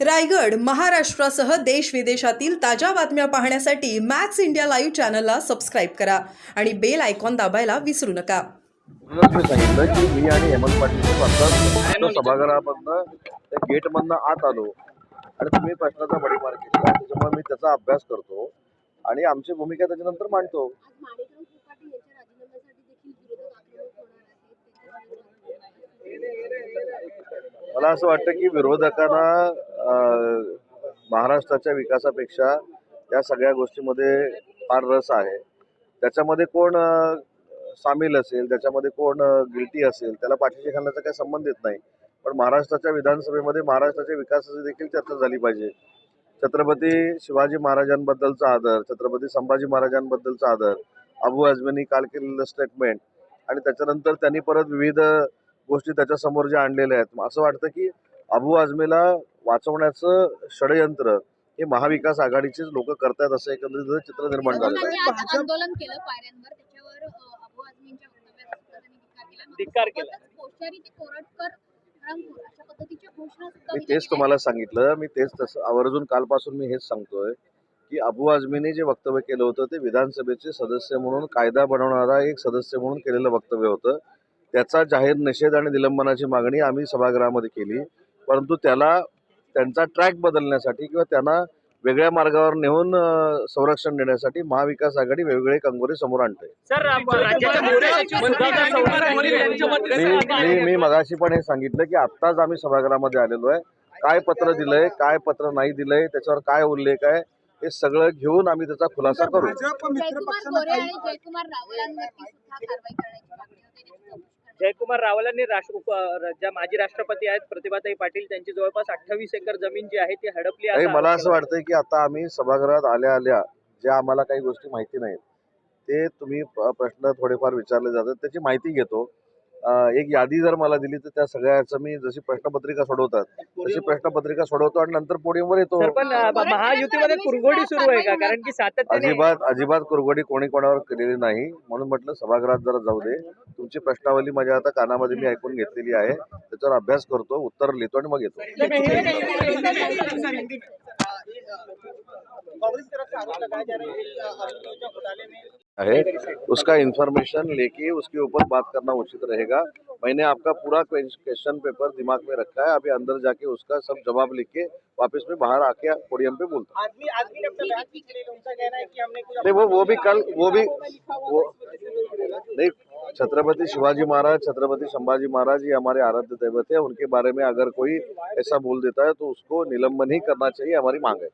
रायगड महाराष्ट्रासह देश विदेशातील ताज्या बातम्या पाहण्यासाठी मॅक्स इंडिया लाईव्ह चॅनलला सबस्क्राईब करा आणि बेल आयकॉन दाबायला विसरू नका. मी सांगितलं की मी आणि हेमंत पाटील सभागृहामधनं त्या गेटमधनं आत आलो. आणि तुम्ही प्रश्नाचा बडीमार केला. त्याच्यामुळे मी त्याचा अभ्यास करतो आणि आमची भूमिका त्याच्यानंतर मांडतो. मला असं वाटतं की विरोधकांना महाराष्ट्राच्या विकासापेक्षा या सगळ्या गोष्टीमध्ये फार रस आहे. त्याच्यामध्ये कोण सामील असेल त्याच्यामध्ये कोण गिल्टी असेल त्याला पाठीशी घालण्याचा काही संबंध येत नाही. पण महाराष्ट्राच्या विधानसभेमध्ये महाराष्ट्राच्या विकासाची देखील चर्चा झाली पाहिजे. छत्रपती शिवाजी महाराजांबद्दलचा आदर छत्रपती संभाजी महाराजांबद्दलचा आदर अबू आझमींनी काल केलेलं स्टेटमेंट आणि त्याच्यानंतर त्यांनी परत विविध गोष्टी त्याच्यासमोर ज्या आणलेल्या आहेत. असं वाटतं की अबू आझमीला वाचवण्याचं षडयंत्र हे महाविकास आघाडीचेच लोक करतायत असं एकंदरीत चित्र निर्माण झालेलं आहे. त्यांनी आज आंदोलन केलं पायऱ्यांवर. त्याच्यावर अबू आझमींच्या वक्तव्याचा धिक्कार केला. कोश्यारी ते कोरटकर मी दिल्या तेच तुम्हाला सांगितलं. मी तेच तसं आवर्जून कालपासून मी हेच सांगतोय की अबू आझमीने जे वक्तव्य केलं होतं ते विधानसभेचे सदस्य म्हणून कायदा बनवणारा एक सदस्य म्हणून केलेलं वक्तव्य होतं. त्याचा जाहीर निषेध आणि निलंबनाची मागणी आम्ही सभागृहामध्ये केली. परंतु त्याला त्यांचा ट्रॅक बदलण्यासाठी किंवा त्यांना वेगळ्या मार्गावर नेऊन संरक्षण देण्यासाठी महाविकास आघाडी वेगवेगळे कंगोरे समोर आणते. मी मगाशी पण हे सांगितलं की आत्ताच आम्ही सभागृहामध्ये आलेलो आहे. काय पत्र दिलंय काय पत्र नाही दिलंय त्याच्यावर काय उल्लेख आहे हे सगळं घेऊन आम्ही त्याचा खुलासा करू. जयकुमार रावलांनी राष्ट्र उप- ज्या माजी राष्ट्रपती आहेत प्रतिभाताई पाटील त्यांची जवळपास अठ्ठावीस एकर जमीन जी आहे ती हडपली आहे. मला असं वाटतं की आता आम्ही सभागृहात आल्या आल्या ज्या आम्हाला काही गोष्टी माहिती नाहीत ते तुम्ही प्रश्न थोडेफार विचारले जातात त्याची माहिती घेतो. एक यादी जर मला दिली तर त्या सगळ्याचं मी जशी प्रश्नपत्रिका सोडवतात तशी प्रश्नपत्रिका सोडवतो आणि नंतर पोडियमवर येतो. महायुतीमध्ये कुरघोडी सुरू आहे का? कारण की अजिबात अजिबात कुरगोडी कोणी कोणावर केलेली नाही. म्हणून म्हटलं सभागृहात जरा जाऊ दे. तुमची प्रश्नावली माझ्या आता कानामध्ये मी ऐकून घेतलेली आहे. त्याच्यावर अभ्यास करतो उत्तर लिहितो आणि मग येतो. है उसका इंफॉर्मेशन लेके उसके ऊपर बात करना उचित रहेगा। मैंने आपका पूरा क्वेश्चन पेपर दिमाग में रखा है अभी अंदर जाके उसका सब जवाब लिख के वापस में बाहर आके पोडियम पे बोलता नहीं वो वो भी कल वो भी वो नहीं छत्रपति शिवाजी महाराज छत्रपति संभाजी महाराज ये हमारे आराध्य दैवत है उनके बारे में अगर कोई ऐसा बोल देता है तो उसको निलंबन ही करना चाहिए हमारी मांग है।